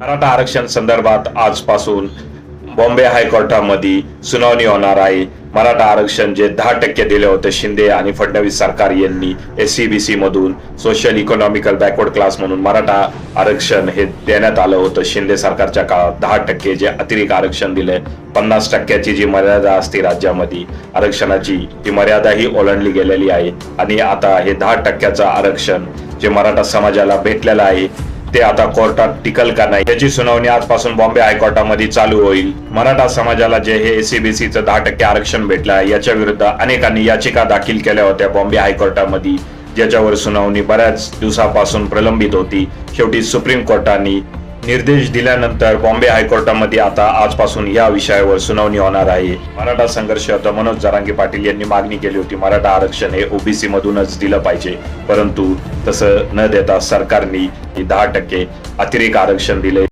मराठा आरक्षण संदर्भात आजपासून बॉम्बे हायकोर्टामध्ये सुनावणी होणार आहे. मराठा आरक्षण जे दहा टक्के दिले होते शिंदे आणि फडणवीस सरकार यांनी एस सी बी सी मधून सोशल इकॉनॉमिकल बॅकवर्ड क्लास म्हणून मराठा आरक्षण हे देण्यात आलं होतं. शिंदे सरकारच्या काळात दहा टक्के जे अतिरिक्त आरक्षण दिले पन्नास टक्क्याची जी मर्यादा असते राज्यामध्ये आरक्षणाची ती मर्यादाही ओलांडली गेलेली आहे. आणि आता हे दहा टक्क्याचं आरक्षण जे मराठा समाजाला भेटलेलं आहे ते आता कोर्टात टिकल का नाही? याची सुनावणी आजपासून बॉम्बे हायकोर्टामध्ये चालू होईल. मराठा समाजाला जे हे एसीबीसीचं दहा टक्के आरक्षण भेटलं आहे याच्या विरुद्ध अनेकांनी याचिका दाखल केल्या होत्या बॉम्बे हायकोर्टामध्ये ज्याच्यावर सुनावणी बऱ्याच दिवसापासून प्रलंबित होती. शेवटी सुप्रीम कोर्टाने निर्देश दिल्यानंतर बॉम्बे हायकोर्टामध्ये आता आजपासून या विषयावर सुनावणी होणार आहे. मराठा संघर्ष आता मनोज जरांगे पाटील यांनी मागणी केली होती. मराठा आरक्षण हे ओबीसी मधूनच दिलं पाहिजे. परंतु तसं न देता सरकारने दहा टक्के अतिरेक आरक्षण दिले